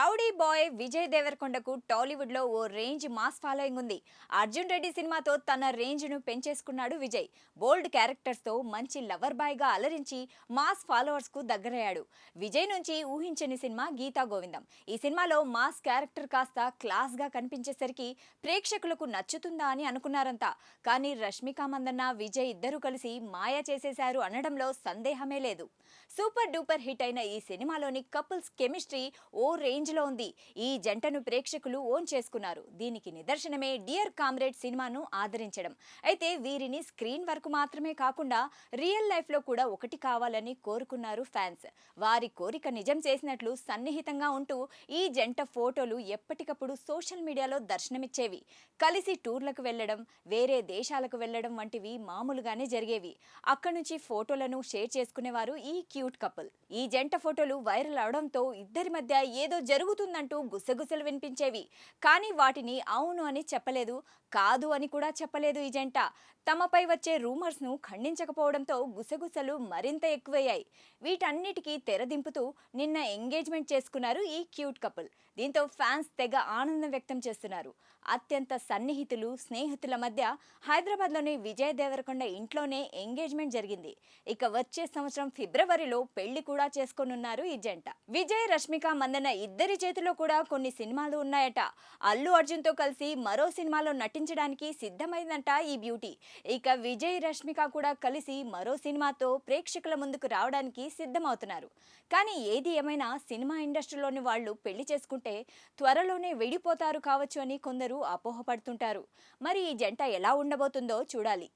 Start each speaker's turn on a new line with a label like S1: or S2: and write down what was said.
S1: Rowdy boy Vijay దేవరకొండకు టాలీవుడ్లో ఓ range mass following ఉంది. అర్జున్ రెడ్డి సినిమాతో తన రేంజ్ను పెంచేసుకున్నాడు విజయ్. బోల్డ్ క్యారెక్టర్స్తో మంచి లవర్ బాయ్గా అలరించి మాస్ ఫాలోవర్స్కు దగ్గరయ్యాడు. విజయ్ నుంచి ఊహించని సినిమా గీతా గోవిందం. ఈ సినిమాలో మాస్ క్యారెక్టర్ కాస్త క్లాస్గా కనిపించేసరికి ప్రేక్షకులకు నచ్చుతుందా అని అనుకున్నారంతా కానీ రష్మిక మందన్న విజయ్ ఇద్దరు కలిసి మాయ చేసేశారు అనడంలో సందేహమే లేదు. సూపర్ డూపర్ హిట్ అయిన ఈ సినిమాలోని కపుల్స్ కెమిస్ట్రీ ఓ రేంజ్ రేంజ్లో ఉంది. ఈ జంటను ప్రేక్షకులు ఓన్ చేసుకున్నారు. దీనికి నిదర్శనమే డియర్ కామ్రేడ్ సినిమాను ఆదరించడం. అయితే వీరిని స్క్రీన్ వరకు మాత్రమే కాకుండా రియల్ లైఫ్లో కూడా ఒకటి కావాలని కోరుకున్నారు ఫ్యాన్స్. వారి కోరిక నిజం చేసినట్లు సన్నిహితంగా ఉంటూ ఈ జంట ఫోటోలు ఎప్పటికప్పుడు సోషల్ మీడియాలో దర్శనమిచ్చేవి. కలిసి టూర్లకు వెళ్ళడం వేరే దేశాలకు వెళ్ళడం వంటివి మామూలుగానే జరిగేవి. అక్కడి నుంచి ఫోటోలను షేర్ చేసుకునేవారు ఈ క్యూట్ కపుల్. ఈ జంట ఫోటోలు వైరల్ అవడంతో ఇద్దరి మధ్య ఏదో జరుగుతుందంటూ గుసగుసలు వినిపించేవి. కానీ వాటిని అవును అని చెప్పలేదు కాదు అని కూడా చెప్పలేదు ఈ జంట. తమపై వచ్చే రూమర్స్ను ఖండించకపోవడంతో గుసగుసలు మరింత ఎక్కువయ్యాయి. వీటన్నిటికీ తెరదింపుతూ నిన్న ఎంగేజ్మెంట్ చేసుకున్నారు ఈ క్యూట్ కపుల్. దీంతో ఫ్యాన్స్ తెగ ఆనందం వ్యక్తం చేస్తున్నారు. అత్యంత సన్నిహితులు స్నేహితుల మధ్య హైదరాబాద్లోని విజయ్ దేవరకొండ ఇంట్లోనే ఎంగేజ్మెంట్ జరిగింది. ఇక వచ్చే సంవత్సరం ఫిబ్రవరిలో పెళ్ళి కూడా చేసుకోనున్నారు ఈ జంట. విజయ్ రష్మిక మందన ఇద్దరి చేతిలో కూడా కొన్ని సినిమాలు ఉన్నాయట. అల్లు అర్జున్తో కలిసి మరో సినిమాలో నటించడానికి సిద్ధమైందంట ఈ బ్యూటీ. ఇక విజయ్ రష్మిక కూడా కలిసి మరో సినిమాతో ప్రేక్షకుల ముందుకు రావడానికి సిద్ధమవుతున్నారు. కానీ ఏది ఏమైనా సినిమా ఇండస్ట్రీలోని వాళ్ళు పెళ్ళి చేసుకుంటే త్వరలోనే విడిపోతారు కావచ్చు అని కొందరు అపోహపడుతుంటారు. మరి ఈ జంట ఎలా ఉండబోతుందో చూడాలి.